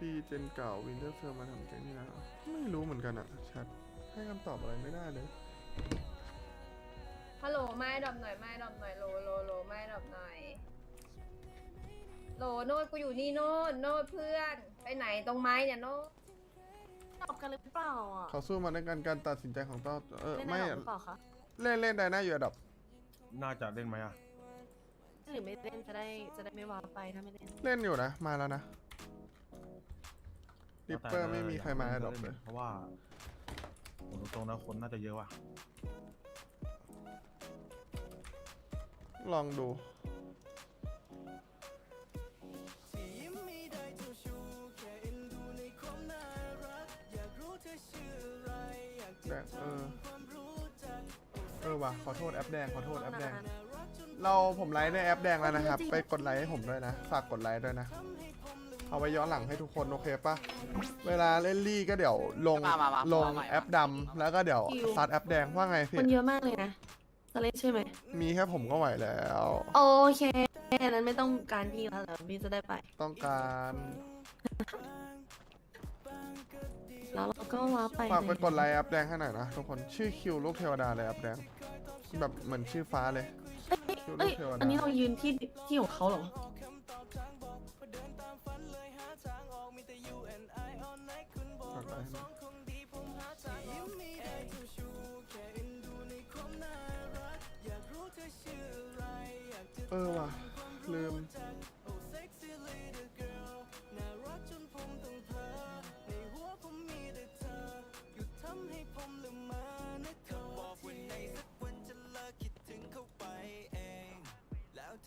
ปีเจนเก่าวินเทอร์เฟลมาทำแก๊งนี่นะไม่รู้เหมือนกันอะแชทให้คำตอบอะไรไม่ได้เลย ฮัลโหลไม่ดรอปหน่อยไม่ดรอปหน่อยโลโลโลไม่ดรอปหน่อยโหลโนดกูอยู่นี่โนดโนดเพื่อน ไปไหนตรงไม้เนี่ยโนดตอบกันหรือเปล่าอะเขาสู้มาในการการตัดสินใจของต้อเออเล่นไม่ได้หรออะหรือเปล่าคะเล่นเล่นได้นะอยู่อันดับน่าจะเล่นไหมอะหรือไม่เล่นจะได้จะได้ไม่วางไปถ้าไม่เล่นเล่นอยู่นะมาแล้วนะ ริปเปอร์แล้วแต่ไม่มีใครมาอันดับเลย เพราะว่าผมตรงๆนะคนน่าจะเยอะว่ะลองดูแดงเออเออว่ะขอโทษแอปแดงขอโทษแอปแดงเราผมไลฟ์ในแอปแดงแล้วนะครับ ไปกดไลค์ให้ผมด้วยนะ ฝากกดไลค์ด้วยนะ เอาไว้ย้อนหลังให้ทุกคนโอเคปะเวลาเล่นลี่ก็เดี๋ยวลงมามามาลงมาใหม่แอปดำแล้วก็เดี๋ยวซัดแอปแดงว่าไงพี่คนเยอะมากเลยนะจะเล่นใช่ไหมมีแค่ผมก็ไหวแล้ว โอเคอันนั้นไม่ต้องการพี่แล้วเหรอพี่จะได้ไป ต้องการแล้วเราก็ว้าไปฝากไปกดไลค์แอปแดงให้หน่อยนะทุกคนชื่อคิวลูกเทวดาเลยแอปแดงแบบเหมือนชื่อฟ้าเลยคิวลูเอ้ยกเทวดาอันนี้เรายืนที่ที่ของเขาเหรอ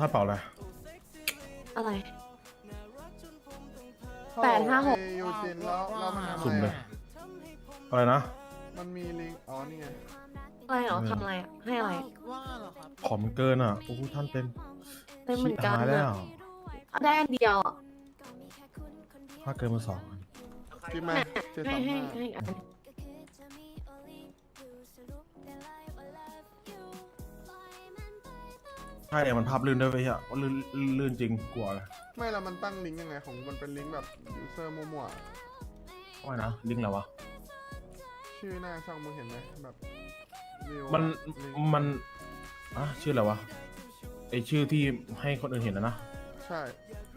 ถ้าเปล่าอะไรอะไร แปดห้าหกเอ้ยยูจินแล้วเรามาทำสุ่มอะไรเลย อะอะไรนะ มันมีลิงก์อ๋อนี่ไงอะไรเหรอทำอะไรอะให้อะไรว่าเหรอครับ ผอมเกินอะ โอ้โหท่านเป็นเป็นเหมือนกันหายแล้วอะได้อันเดียวอะถ้าเกินมาสองอันกินมาเจ็ดให้สามให้ห้าให้อัน ใช่เนี่ยมันภาพลื่นด้วยไปเหี้ยว่าลื่นลื่นจริงกลัวเลยไม่แล้วมันตั้งลิงก์ยังไงของมันเป็นลิงก์แบบยูเซอร์มั่วว่านะลิงก์อะไรวะๆชื่อหน้าช่องมึงเห็นไหมแบบวิวมันลิงก์มันอะชื่ออะไรวะไอชื่อที่ให้คนอื่นเห็นนะนะใช่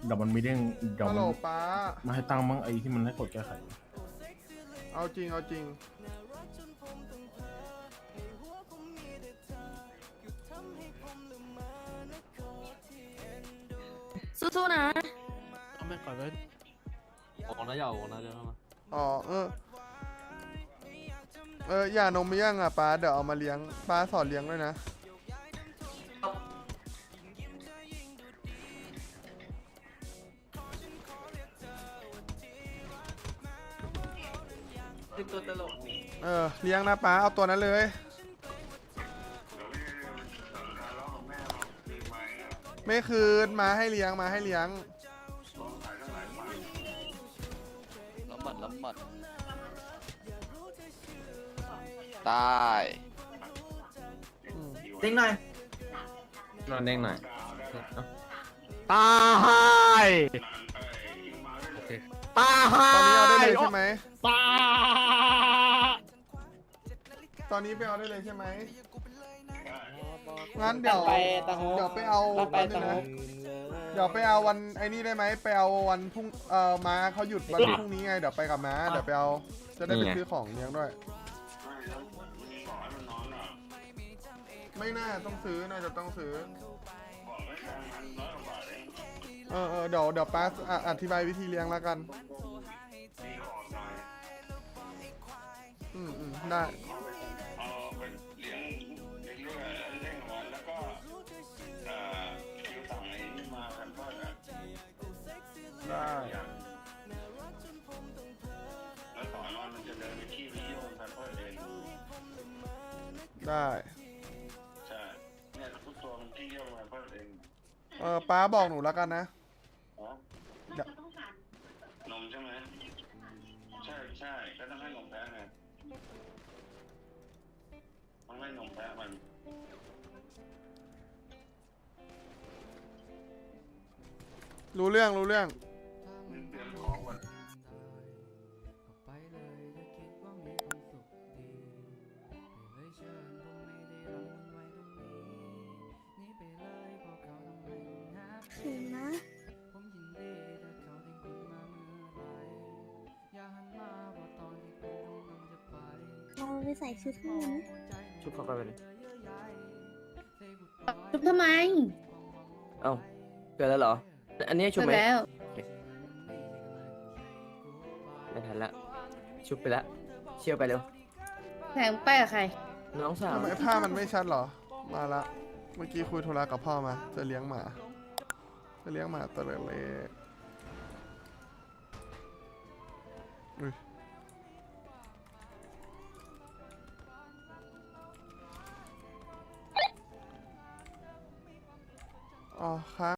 เดี๋ยวมันมีเด้งเดี๋ยวฮัลมัโหลนป้า มาให้ตั้งมั้งไอที่มันให้กดแก้ไขเอาจริงเอาจริง สู้ๆนะ เอาไม่ก่อนเลยออกนะอย่าออกนะเดี๋ยวนะอ๋อเออ เออ อย่านมไม่ย่างอะป้าเดี๋ยวเอามาเลี้ยงป้าสอนเลี้ยงด้วยนะ เป็นตัวตลกเออ เลี้ยงนะป้าเอาตัวนั้นเลย ไม่คืนมาให้เลี้ยงมาให้เลี้ยง ละหมัดละหมัดตายเด้งหน่อยนอนเด้งหน่อยตายตายตอนนี้เอาได้เลยใช่ไหม ตายตอนนี้ไปเอาได้เลยใช่ไหม งั้นเดี๋ยวเดี๋ยวไปเอาวันนึงนะเดี๋ยวไปเอาวันไอ้นี่ได้ไหมไปเอาวันพรุ่งเอ่อม้าเขาหยุดวันพรุ่งนี้ไงเดี๋ยวไปกับม้าเดี๋ยวไปเอาจะได้ไปซื้อของเลี้ยงด้วย ไม่น่าต้องซื้อน่าจะต้องซื้อเออเออเดี๋ยวเดี๋ยวป้าอะอธิบายวิธีเลี้ยงแล้วกันอืมอืมได้ ได้ ใช่เนี่ยทุกตัวมันที่เยี่ยมมาเพิ่มเองเออป้าบอกหนูแล้วกันนะ อ๋อเดี๋ยว นมใช่ไหมใช่ใช่ก็ต้องให้นมแพะไงต้องให้นมแพะมันรู้เรื่องรู้เรื่อง เราไปใส่ชุดข้างในไหมชุบเข้าไปเลยชุบทำไมเอ้าเกิดแล้วเหรอ อันนี้ชุบเสร็จไหมแล้วไม่ทันละ ชุบไปละ เชี่ยวไปเร็วแสงไปกับใคร น้องสาวทำไมผ้ามันไม่ชัดเหรอ มาละ เมื่อกี้คุยโทรศัพท์กับพ่อมา จะเลี้ยงหมา จะเลี้ยงหมาตัวเล็กอุ้ Aha.